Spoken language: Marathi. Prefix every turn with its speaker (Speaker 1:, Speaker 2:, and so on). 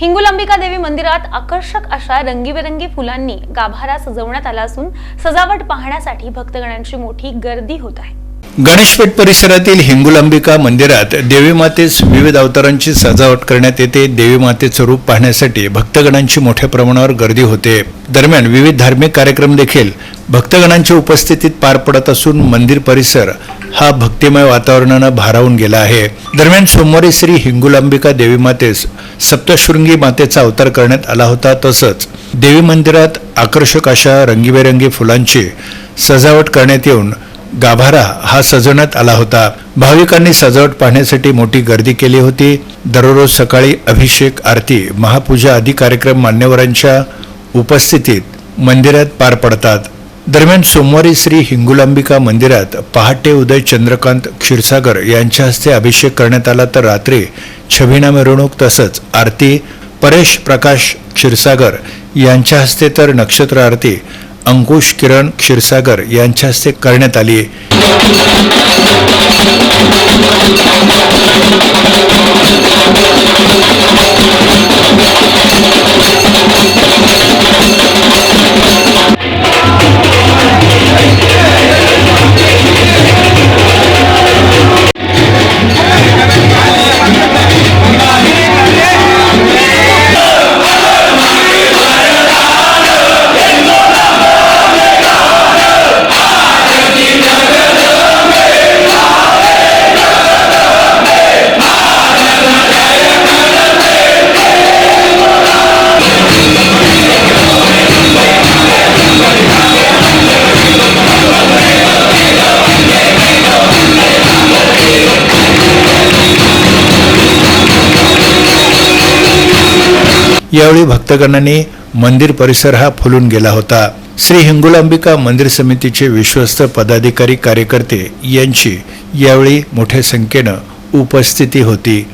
Speaker 1: हिंगुलांबिका देवी मंदिरात आकर्षक अशा रंगीबेरंगी फुलांनी गाभारा सजवण्यात आला असून सजावट पाहण्यासाठी भक्तगणांची मोठी गर्दी होत आहे.
Speaker 2: गणेशपेठ परिसरातील हिंगुलांबिका मंदिरात देवी मातेस विविध अवतारांची सजावट करण्यात येते. देवी मातेचं रूप पाहण्यासाठी भक्तगणांची मोठ्या प्रमाणावर गर्दी होते. दरम्यान विविध धार्मिक कार्यक्रम देखील भक्तगणांच्या उपस्थितीत पार पडत असून मंदिर परिसर हा भक्तिमय वातावरणानं भारावून गेला आहे. दरम्यान सोमवारी श्री हिंगुलांबिका देवी मातेस सप्तशृंगी मातेचा अवतार करण्यात आला होता. तसंच देवी मंदिरात आकर्षक अशा रंगीबेरंगी फुलांची सजावट करण्यात येऊन गाभारा हा सजवण्यात आला होता. भाविकांनी सजावट पाहण्यासाठी मोठी गर्दी केली होती. दररोज सकाळी अभिषेक आरती महापूजा आदी कार्यक्रम मान्यवरांच्या उपस्थितीत मंदिरात पार पडतात. दरम्यान सोमवारी श्री हिंगुलांबिका मंदिरात पहाटे उदय चंद्रकांत क्षीरसागर यांच्या हस्ते अभिषेक करण्यात आला तर रात्री छबिना मिरवणूक तसंच आरती परेश प्रकाश क्षीरसागर यांच्या हस्ते तर नक्षत्र आरती अंकुश किरण क्षीरसागर यांच्या हस्ते करण्यात आली यावेळी भक्तगणांनी मंदिर परिसर हा फुलून गेला होता. श्री हिंगुलांबिका मंदिर समितीचे विश्वस्त पदाधिकारी कार्यकर्ते यांची यावेळी मोठ्या संख्येनं उपस्थिती होती.